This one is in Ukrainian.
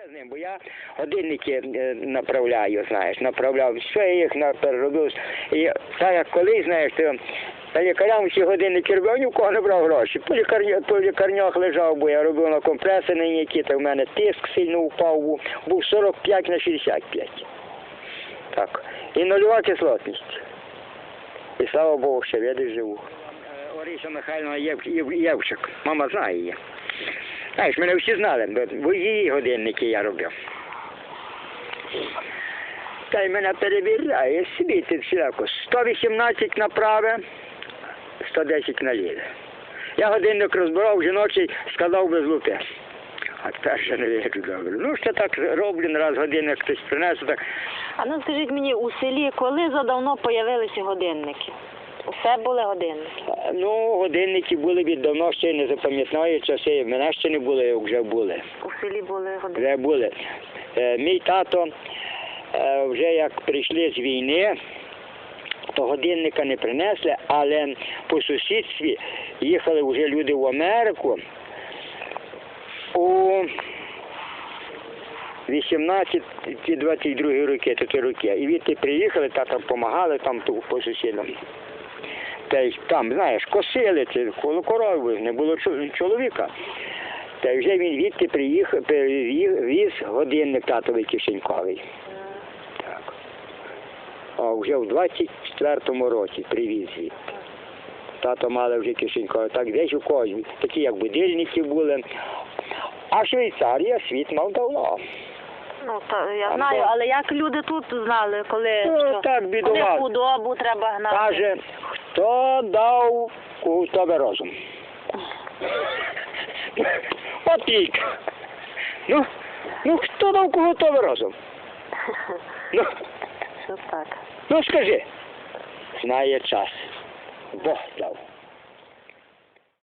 Ще з ним, бо я годинники е, направляю, знаєш, направляв. Все я їх переробив. І так як колись, знаєш, то та лікарям всі годинники робив, ні в кого не брав гроші. По, лікарня, по лікарнях лежав, бо я робив на компресори ніякі, то в мене тиск сильно впав, був, був 45 на 65. Так. І нульова кислотність. І слава Богу, ще видиш живу. Орися Михайловна Єв, Єв, Євчик. Мама знає її. Знаєш, мене всі знали, бо- її годинники я робив. Та й мене перевіряє, світить всіляко. 118 на праве, 110 на ліве. Я годинник розбирав жіночий, сказав без лупи. А тепер ще не вірю добре. Ну, ще так роблю, раз годинник хтось принесе, так А ну скажіть мені, у селі коли задавно появилися годинники? Усе були годинники. Ну, годинники були від давно ще не запам'ятаю часи. Мене ще не було, як вже були. У селі були годинники. Вже були. Е, мій тато е, вже як прийшли з війни, то годинника не принесли, але по сусідстві їхали вже люди в Америку у 18-22 роки, то ті роки. І відти приїхали, тата допомагали там по сусідам. Та й там, знаєш, косили це коло корови, не було чо- чоловіка. Та й вже він відти приїхав, віз годинник татовий кишеньковий. Так. А вже в 24-му році привіз він. Тато мали вже кишеньковий. Так десь у когось, такі як будильники були. А Швейцарія світ мав давно. Ну, та, я знаю, але як люди тут знали, коли, Ну, що, так бідували. худобу треба гнати? Каже, хто дав у тебе розум? От тільки. Ну, ну хто дав кого тебе розум? Ну, Що так? ну скажи. Знає час. Бог дав.